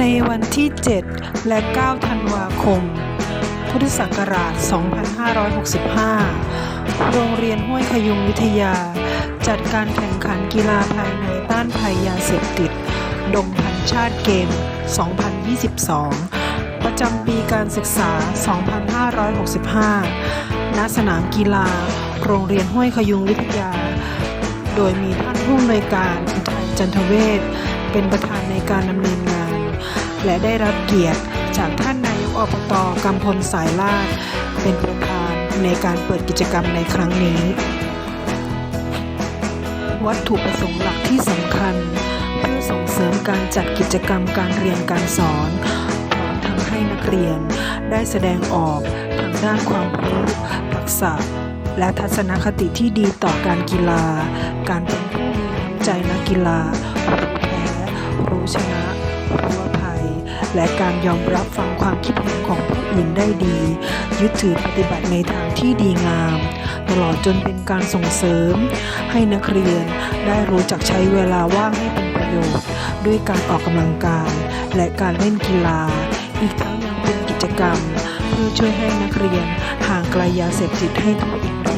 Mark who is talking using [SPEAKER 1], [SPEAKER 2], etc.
[SPEAKER 1] ในวันที่ 7 และ 9 ธันวาคม พุทธศักราช 2565 โรงเรียนห้วยขยุงวิทยา จัดการแข่งขันกีฬาภายในต้านภัยยาเสพติด ดงพันชาติเกม 2022 ประจำปีการศึกษา 2565 ณ สนามกีฬา โรงเรียนห้วยขยุงวิทยา โดยมีท่านผู้อำนวยการอุทัยจันทเวศเป็นประธานในการดำเนินงาน และได้รับเกียรติจากท่านนายกอบตกำพลสายลาดเป็นประธานในการเปิดกิจกรรมในครั้งนี้ วัตถุประสงค์หลักที่สำคัญ เพื่อส่งเสริมการจัดกิจกรรมการเรียนการสอนพร้อมทั้งให้นักเรียนได้แสดงออกทางด้านความรู้ทักษะ และทัศนคติที่ดีต่อการกีฬา การเป็นผู้มีน้ำใจนักกีฬารู้แพ้รู้ชนะรู้ และการยอมรับฟังความคิดเห็นของผู้อื่นได้ดี ยึดถือปฏิบัติในทางที่ดีงาม ตลอดจนเป็นการส่งเสริม ให้นักเรียนได้รู้จักใช้เวลาว่างให้เป็นประโยชน์ ด้วยการออกกำลังกาย และการเล่นกีฬา อีกทั้งยังเป็นกิจกรรม เพื่อช่วยให้นักเรียนห่างไกลยาเสพติดให้ทั่วถึง